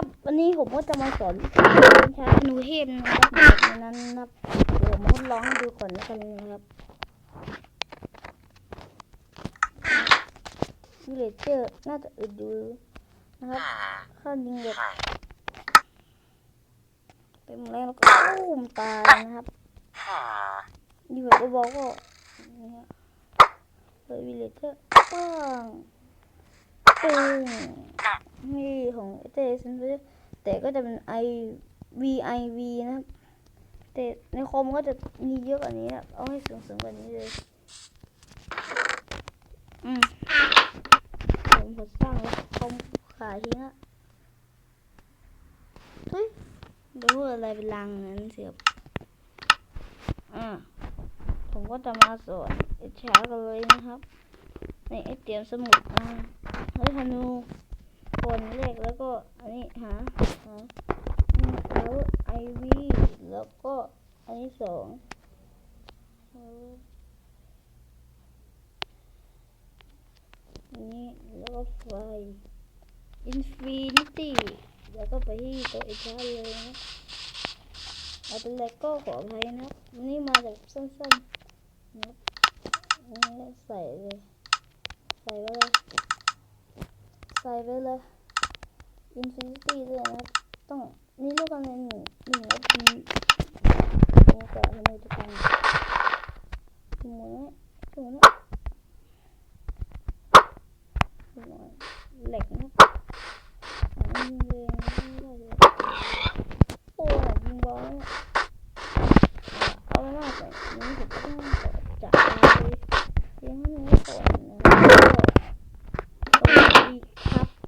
ครับวันนี้ผมก็จะมาสอนการใช้ธนูเทพนะครับในนั้นนะครับเดี๋ยวมาทดลองดูก่อนแล้วกันนะครับวิเลเจอร์น่าจะอึดดูนะครับข้ายิงเด็กเป็นแรงแล้วก็ตุ้มตายนะครับนี่ผมก็บอกว่านี่ฮะเลยวิเลเจอร์ป้าง ตึงนี่ของเจสันแต่ก็จะเป็น i v i v นะครับ แต่ในคอมก็จะมีเยอะกว่านี้นะเอาให้สูงๆกว่านี้เลย อืมผมพอสร้างแล้วคอมขายทิ้งอะเฮ้ยดูอะไรเป็นรังนั้นเสียบอ่าผมก็จะมาสอนเอชากันเลยนะครับในไอเตรียมสมุดอ่าเฮ้ยธนูคนเลขแล้วก็อันนี้หาหาแล้วไอวีแล้วก็อันนี้สองนนี้แล้วก็ไฟอินฟินิตี้แล้วก็ไปที่ตัวเอชาร์เลยนะเอาเป็นเลโก้ขออภัยนะนี่มาจากสั้นๆนะนี่ใส่เลย ไปเลยอินฟินิตี้ด้วยนะต้องนี่เรีกันาอะหนึ่งหนึ่งแล้วทีโอ้แต่ไม่ทุกคนหมูนหมูนเหล็กนะยิงเองไม่ได้โอ้ยยิงบอลเอาหน้าใส่นี่ถูกต้องจับเลยยิงให้มันไม่ตก